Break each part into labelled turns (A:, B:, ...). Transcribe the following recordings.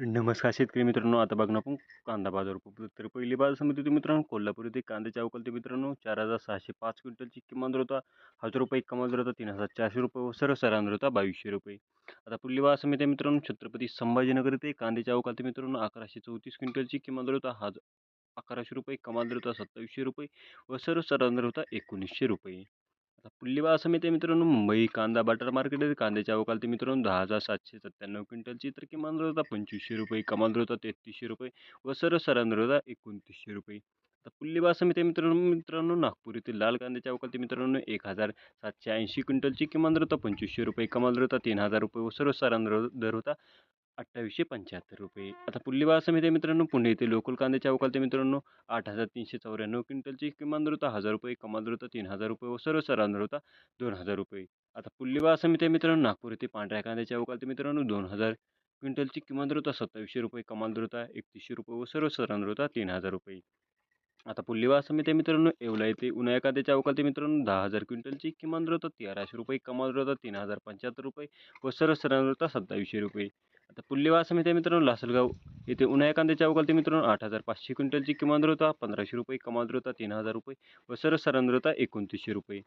A: नमस्कार शेतकरी मित्रांनो आता बघणार आपण कांदा बाजार उपलब्ध. तर पहिली बाजार समिती होती मित्रांनो कोल्हापूर येथे. कांद्याच्या अवकालते मित्रांनो चार हजार सहाशे पाच क्विंटलची किमान दर होता. हजार रुपये कमाल दर होता तीन हजार चारशे रुपये व सर्व दर होता बावीसशे रुपये. आता पुढली बाजार समिती आहे मित्रांनो छत्रपती संभाजीनगर येथे. कांद्याच्या अवकालते मित्रांनो अकराशे चौतीस क्विंटलची किमान दर होता हजार अकराशे रुपये कमाल दर होता सत्तावीसशे रुपये व सर्व दर होता एकोणीसशे रुपये. आता पुल्ली बाजार समिती मित्रांनो मुंबई कांदा बटर मार्केट आहे कांद्याच्या अवकालते मित्रांनो दहा हजार सातशे सत्त्याण्णव क्विंटलची तर किमान दर होता पंचवीसशे रुपये कमाल दर होता तेहतीसशे रुपये व सर्वसाधारण दर होता एकोणतीसशे रुपये. आता पुल्ली बाजार समिती मित्रांनो मित्रांनो नागपूर येथील लाल कांद्याच्या अवकालते मित्रांनो एक हजार सातशे ऐंशी क्विंटलची किमान दर होता पंचवीसशे रुपये कमाल दर होता तीन हजार रुपये व सर्वसाधारण दर दर होता. अठ्ठावीसशे पंच्याहत्तर रुपये. आता पुढली बाजार समिती आहे मित्रांनो पुणे येथे लोकल कांद्याच्या अवकालते मित्रांनो आठ हजार तीनशे चौऱ्याण्णव क्विंटलची किमान दर हजार रुपये. कमाल दर तीन हजार रुपये व सर्व दर दोन हजार रुपये. आता पुढली बाजार समिती आहे मित्रांनो नागपूर येथे पांढऱ्या कांद्याच्या अवकालते मित्रांनो दोन हजार क्विंटलची किमान दर सत्तावीसशे रुपये. कमाल दर एकतीसशे रुपये व सर्व दर तीन हजार रुपये. आता पुढली समिती मित्रांनो येवला येथे उन्हाळ्या कांद्याच्या अवकालते मित्रांनो दहा हजार क्विंटलची किमान दर तेराशे रुपये. कमाल दर तीन हजार पंच्याहत्तर रुपये व सर्वसाधारण दर सत्तावीसशे रुपये. आता पुढली बाजार समिती आहे मित्रांनो लासलगाव येथे उन्हाळ्या कांद्याच्या अवकालते मित्रांनो आठ हजार पाचशे क्विंटलची किमान दर पंधराशे रुपये कमाल दर तीन हजार रुपये व सर सरांद्रता एकोणतीसशे रुपये.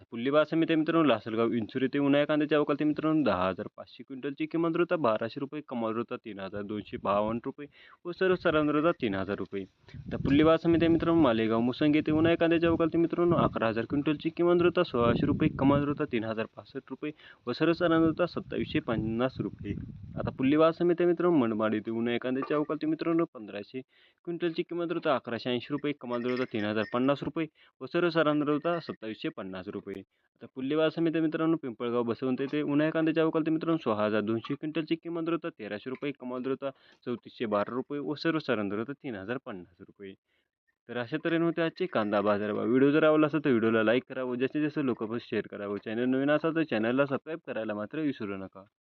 A: आता पुढली बाजार समिती मित्रांनो लासलगाव इंचूर येते उन्हाळ्या कांद्याच्या अवकालते मित्रांनो दहा हजार पाचशे क्विंटलची किमान रुता बाराशे रुपये कमाल रुता तीन हजार दोनशे बावन्न रुपये व सर्व सरांद्रता तीन हजार रुपये. तर पुढली बाजार समिती मित्रांनो मालेगाव मुसंग येथे उन्हाळ्या कांद्याच्या अवकालते मित्रांनो अकरा हजार क्विंटलची किमान रुता सोळाशे रुपये कमाल रुता तीन हजार पासष्ट रुपये व सर्व सरांद्रता सत्तावीसशे पन्नास रुपये. आता पुढली बाजार समिती मित्रांनो मनमाड येथे उन्हाळ्या कांद्याच्या अवकालते मित्रांनो पंधराशे क्विंटलची किमान रुता अकराशे ऐंशी रुपये कमाल रुता तीन हजार पन्नास रुपये व सर्व सरांद्रता सत्तावीसशे पन्नास रुपये. आता पुल्लेवा बाजार समिती मित्रांनो पिंपळगाव बसवंत येथे उन्हाळ्या कांद्याच्या अवकालते मित्रांनो सोळा हजार दोनशे क्विंटलची किमान दर होता तेराशे रुपये कमाल दर होता चौतीसशे बारा रुपये व सर्वसाधारण दर होता तीन हजार पन्नास रुपये. तर अशा तऱ्हेने होते आजचे कांदा बाजार भाव. व्हिडिओ जर आवडला असेल तर व्हिडिओला लाईक करावं जास्तीत जास्त लोकांपर्यंत शेअर करावं चॅनल नवीन असाल तर चॅनलला सबस्क्राईब करायला मात्र विसरू नका.